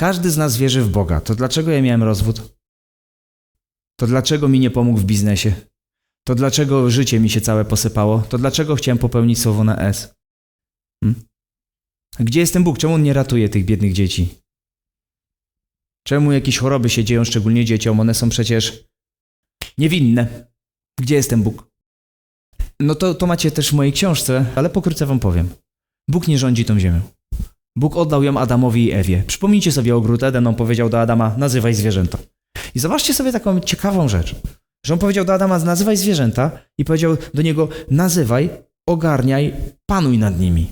Każdy z nas wierzy w Boga. To dlaczego ja miałem rozwód? To dlaczego mi nie pomógł w biznesie? To dlaczego życie mi się całe posypało? To dlaczego chciałem popełnić słowo na S? Hmm? Gdzie jest ten Bóg? Czemu on nie ratuje tych biednych dzieci? Czemu jakieś choroby się dzieją, szczególnie dzieciom? One są przecież niewinne. Gdzie jest ten Bóg? No to, to macie też w mojej książce, ale pokrótce wam powiem. Bóg nie rządzi tą ziemią. Bóg oddał ją Adamowi i Ewie. Przypomnijcie sobie ogród Eden, on powiedział do Adama, nazywaj zwierzęta. I zobaczcie sobie taką ciekawą rzecz, że on powiedział do Adama, nazywaj zwierzęta i powiedział do niego, nazywaj, ogarniaj, panuj nad nimi.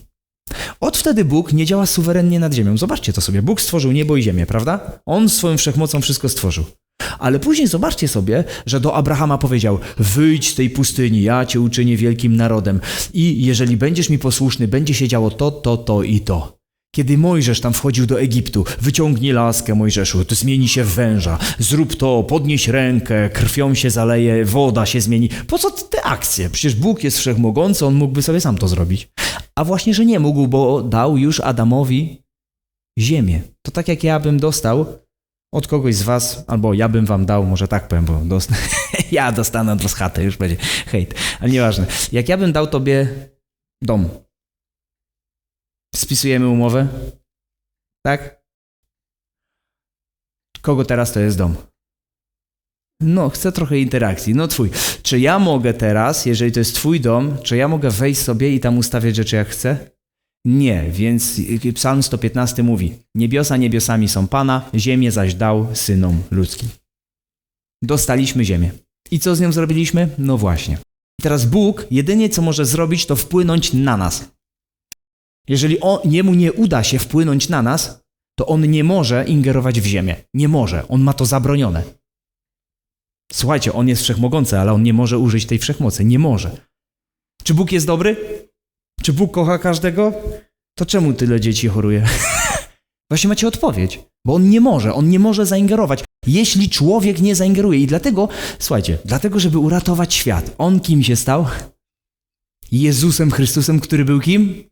Od wtedy Bóg nie działa suwerennie nad ziemią. Zobaczcie to sobie. Bóg stworzył niebo i ziemię, prawda? On swoją wszechmocą wszystko stworzył. Ale później zobaczcie sobie, że do Abrahama powiedział: Wyjdź z tej pustyni, ja cię uczynię wielkim narodem. I jeżeli będziesz mi posłuszny, będzie się działo to, to, to i to. Kiedy Mojżesz tam wchodził do Egiptu, wyciągnij laskę Mojżeszu, to zmieni się w węża, zrób to, podnieś rękę, krwią się zaleje, woda się zmieni. Po co te akcje? Przecież Bóg jest wszechmogący, on mógłby sobie sam to zrobić. A właśnie, że nie mógł, bo dał już Adamowi ziemię. To tak jak ja bym dostał od kogoś z was, albo ja bym wam dał, może tak powiem, bo dost... ja dostanę od już będzie hejt, ale nieważne. Jak ja bym dał tobie dom, spisujemy umowę, tak? Kogo teraz to jest dom? No, chcę trochę interakcji. No twój. Czy ja mogę teraz, jeżeli to jest twój dom, czy ja mogę wejść sobie i tam ustawiać rzeczy jak chcę? Nie, więc Psalm 115 mówi: Niebiosa niebiosami są Pana, ziemię zaś dał synom ludzkim. Dostaliśmy ziemię. I co z nią zrobiliśmy? No właśnie. Teraz Bóg jedynie co może zrobić, to wpłynąć na nas. Jeżeli on, jemu nie uda się wpłynąć na nas, to on nie może ingerować w ziemię. Nie może. On ma to zabronione. Słuchajcie, on jest wszechmogący, ale on nie może użyć tej wszechmocy. Nie może. Czy Bóg jest dobry? Czy Bóg kocha każdego? To czemu tyle dzieci choruje? Właśnie macie odpowiedź, bo on nie może, on nie może zaingerować, jeśli człowiek nie zaingeruje. I dlatego, słuchajcie, dlatego, żeby uratować świat, on kim się stał? Jezusem Chrystusem, który był kim?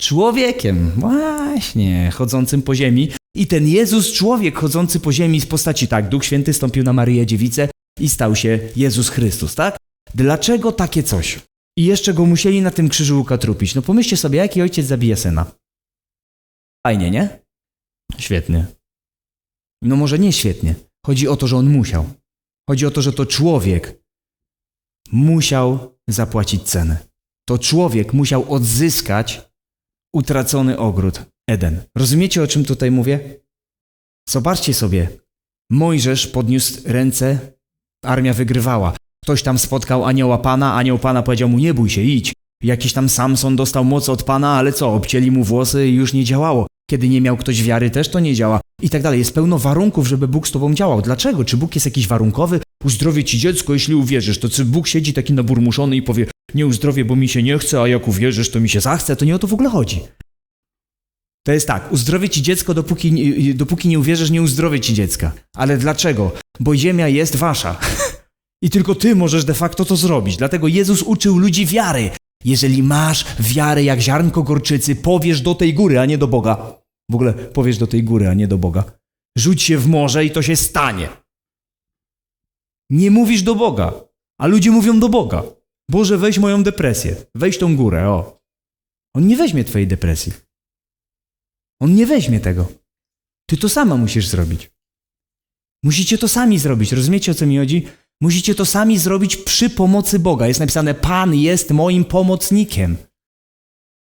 Człowiekiem, właśnie, chodzącym po ziemi. I ten Jezus, człowiek chodzący po ziemi z postaci, tak, Duch Święty stąpił na Maryję Dziewicę i stał się Jezus Chrystus, tak? Dlaczego takie coś? I jeszcze go musieli na tym krzyżu ukatrupić. No pomyślcie sobie, jaki ojciec zabija syna. Fajnie, nie? Świetnie. No może nie świetnie. Chodzi o to, że on musiał. Chodzi o to, że to człowiek musiał zapłacić cenę. To człowiek musiał odzyskać utracony ogród Eden. Rozumiecie, o czym tutaj mówię? Zobaczcie sobie. Mojżesz podniósł ręce, armia wygrywała. Ktoś tam spotkał anioła Pana, anioł Pana powiedział mu nie bój się, idź. Jakiś tam Samson dostał moc od Pana, ale co, obcięli mu włosy i już nie działało. Kiedy nie miał ktoś wiary, też to nie działa. I tak dalej. Jest pełno warunków, żeby Bóg z tobą działał. Dlaczego? Czy Bóg jest jakiś warunkowy? Uzdrowię ci dziecko, jeśli uwierzysz. To czy Bóg siedzi taki naburmuszony i powie, nie uzdrowię, bo mi się nie chce, a jak uwierzysz, to mi się zachce. To nie o to w ogóle chodzi. To jest tak, uzdrowię ci dziecko, dopóki, dopóki nie uwierzysz, nie uzdrowię ci dziecka. Ale dlaczego? Bo ziemia jest wasza. I tylko ty możesz de facto to zrobić. Dlatego Jezus uczył ludzi wiary. Jeżeli masz wiarę jak ziarnko gorczycy, powiesz do tej góry, a nie do Boga. W ogóle powiesz do tej góry, a nie do Boga. Rzuć się w morze i to się stanie. Nie mówisz do Boga, a ludzie mówią do Boga. Boże, weź moją depresję. Weź tą górę, o. On nie weźmie twojej depresji. On nie weźmie tego. Ty to sama musisz zrobić. Musicie to sami zrobić. Rozumiecie, o co mi chodzi? Musicie to sami zrobić przy pomocy Boga. Jest napisane: Pan jest moim pomocnikiem.